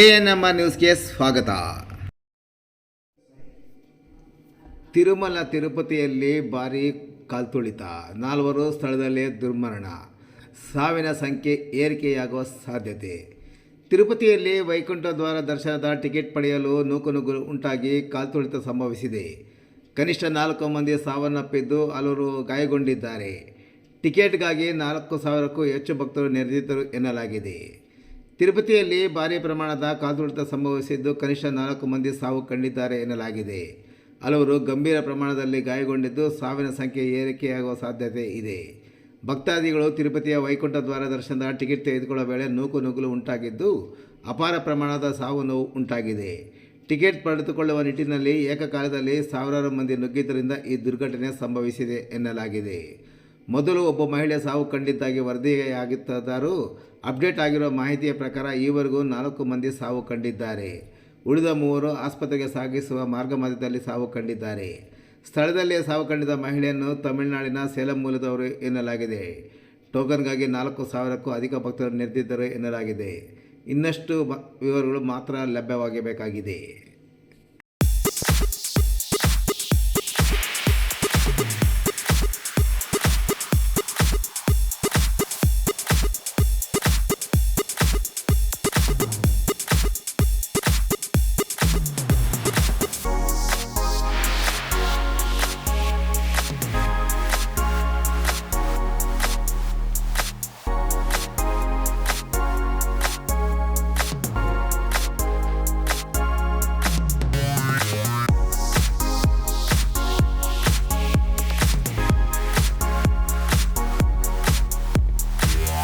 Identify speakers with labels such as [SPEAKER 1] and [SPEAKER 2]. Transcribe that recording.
[SPEAKER 1] A N R ನ್ಯೂಸ್ಗೆ ಸ್ವಾಗತ. ತಿರುಮಲ ತಿರುಪತಿಯಲ್ಲಿ ಭಾರೀ ಕಾಲ್ತುಳಿತ. ನಾಲ್ವರು ಸ್ಥಳದಲ್ಲೇ ದುರ್ಮರಣ. ಸಾವಿನ ಸಂಖ್ಯೆ ಏರಿಕೆಯಾಗುವ ಸಾಧ್ಯತೆ. ತಿರುಪತಿಯಲ್ಲಿ ವೈಕುಂಠ ದ್ವಾರ ದರ್ಶನದ ಟಿಕೆಟ್ ಪಡೆಯಲು ನೂಕುನುಗ್ಗು ಉಂಟಾಗಿ ಕಾಲ್ತುಳಿತ ಸಂಭವಿಸಿದೆ. ಕನಿಷ್ಠ ನಾಲ್ಕು ಮಂದಿ ಸಾವನ್ನಪ್ಪಿದ್ದು ಹಲವರು ಗಾಯಗೊಂಡಿದ್ದಾರೆ. ಟಿಕೆಟ್ಗಾಗಿ ನಾಲ್ಕು ಸಾವಿರಕ್ಕೂ ಹೆಚ್ಚು ಭಕ್ತರು ನೆರೆದಿದ್ದರು ಎನ್ನಲಾಗಿದೆ. ತಿರುಪತಿಯಲ್ಲಿ ಭಾರೀ ಪ್ರಮಾಣದ ಕಾಲ್ತುಳಿತ ಸಂಭವಿಸಿದ್ದು ಕನಿಷ್ಠ ನಾಲ್ಕು ಮಂದಿ ಸಾವು ಕಂಡಿದ್ದಾರೆ ಎನ್ನಲಾಗಿದೆ. ಹಲವರು ಗಂಭೀರ ಪ್ರಮಾಣದಲ್ಲಿ ಗಾಯಗೊಂಡಿದ್ದು ಸಾವಿನ ಸಂಖ್ಯೆ ಏರಿಕೆಯಾಗುವ ಸಾಧ್ಯತೆ ಇದೆ. ಭಕ್ತಾದಿಗಳು ತಿರುಪತಿಯ ವೈಕುಂಠ ದ್ವಾರ ದರ್ಶನದ ಟಿಕೆಟ್ ತೆಗೆದುಕೊಳ್ಳುವ ವೇಳೆ ನೂಕು ನುಗ್ಗಲು ಉಂಟಾಗಿದ್ದು ಅಪಾರ ಪ್ರಮಾಣದ ಸಾವು ನೋವು ಉಂಟಾಗಿದೆ. ಟಿಕೆಟ್ ಪಡೆದುಕೊಳ್ಳುವ ನಿಟ್ಟಿನಲ್ಲಿ ಏಕಕಾಲದಲ್ಲಿ ಸಾವಿರಾರು ಮಂದಿ ನುಗ್ಗಿದ್ದರಿಂದ ಈ ದುರ್ಘಟನೆ ಸಂಭವಿಸಿದೆ ಎನ್ನಲಾಗಿದೆ. ಮೊದಲು ಒಬ್ಬ ಮಹಿಳೆ ಸಾವು ಕಂಡಿದ್ದಾಗಿ ವರದಿಯಾಗಿತ್ತಾದರೂ ಅಪ್ಡೇಟ್ ಆಗಿರುವ ಮಾಹಿತಿಯ ಪ್ರಕಾರ ಈವರೆಗೂ ನಾಲ್ಕು ಮಂದಿ ಸಾವು ಕಂಡಿದ್ದಾರೆ. ಉಳಿದ ಮೂವರು ಆಸ್ಪತ್ರೆಗೆ ಸಾಗಿಸುವ ಮಾರ್ಗ ಮಧ್ಯದಲ್ಲಿ ಸಾವು ಕಂಡಿದ್ದಾರೆ. ಸ್ಥಳದಲ್ಲೇ ಸಾವು ಕಂಡಿದ್ದ ಮಹಿಳೆಯನ್ನು ತಮಿಳುನಾಡಿನ ಸೇಲಂ ಮೂಲದವರು ಎನ್ನಲಾಗಿದೆ. ಟೋಕನ್ಗಾಗಿ ನಾಲ್ಕು ಸಾವಿರಕ್ಕೂ ಅಧಿಕ ಭಕ್ತರು ನೆರೆದಿದ್ದರು ಎನ್ನಲಾಗಿದೆ. ಇನ್ನಷ್ಟು ವಿವರಗಳು ಮಾತ್ರ ಲಭ್ಯವಾಗಬೇಕಾಗಿದೆ